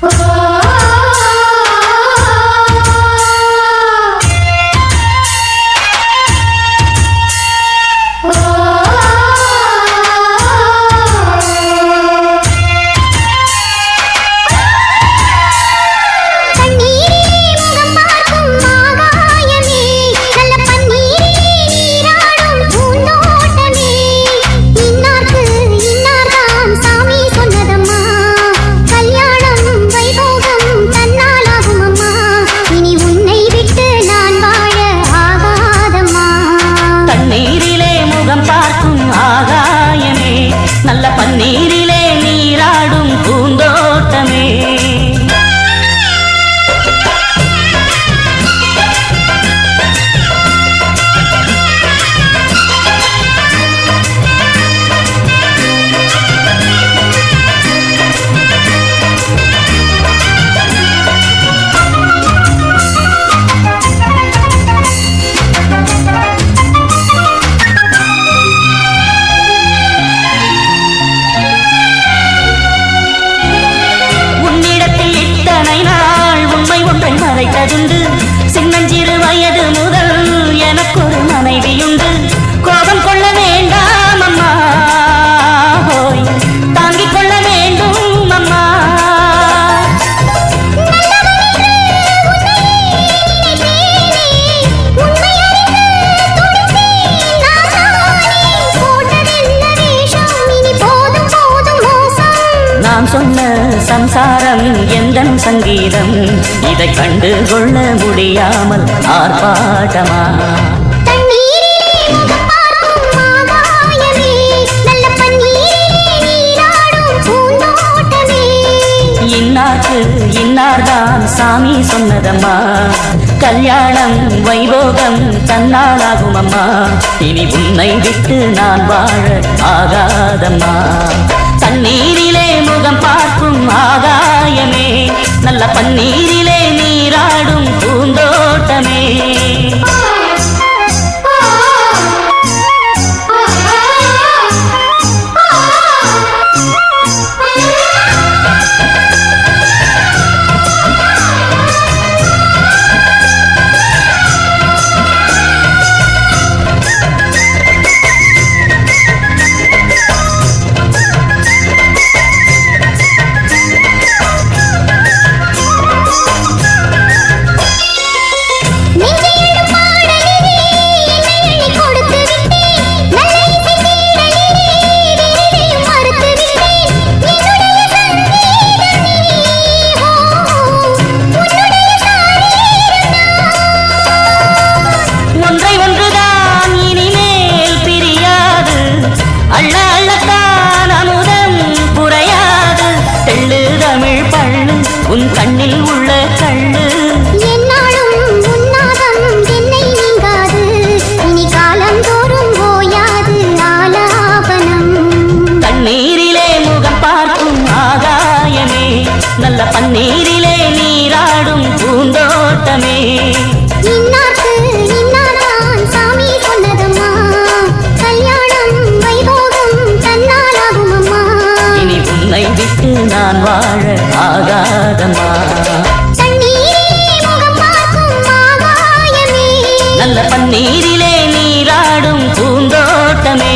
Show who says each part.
Speaker 1: Oh. சம்சாரம் எந்த சங்கீதம்? இதை கண்டு கொள்ள முடியாமல் ஆர்ப்பாட்டமா. இன்னார்க்கு இன்னார்தான் சாமி சொன்னதம்மா. கல்யாணம் வைபோகம் தன்னாலாகும் அம்மா இனி உன்னை விட்டு நான் வாழ ஆகாதம்மா. நல்ல பன்னீரிலே
Speaker 2: தமிழ் பள்ளு உன் கண்ணில் உள்ள கண்ணு. நீரிலே
Speaker 1: முகம் பார்க்கும் ஆகாயமே. நல்ல பன்னீரிலே நீராடும் பூந்தோட்டமே. நான் வாழ ஆகாதம்மா. நல்ல பன்னீரிலே நீராடும் பூந்தோட்டமே.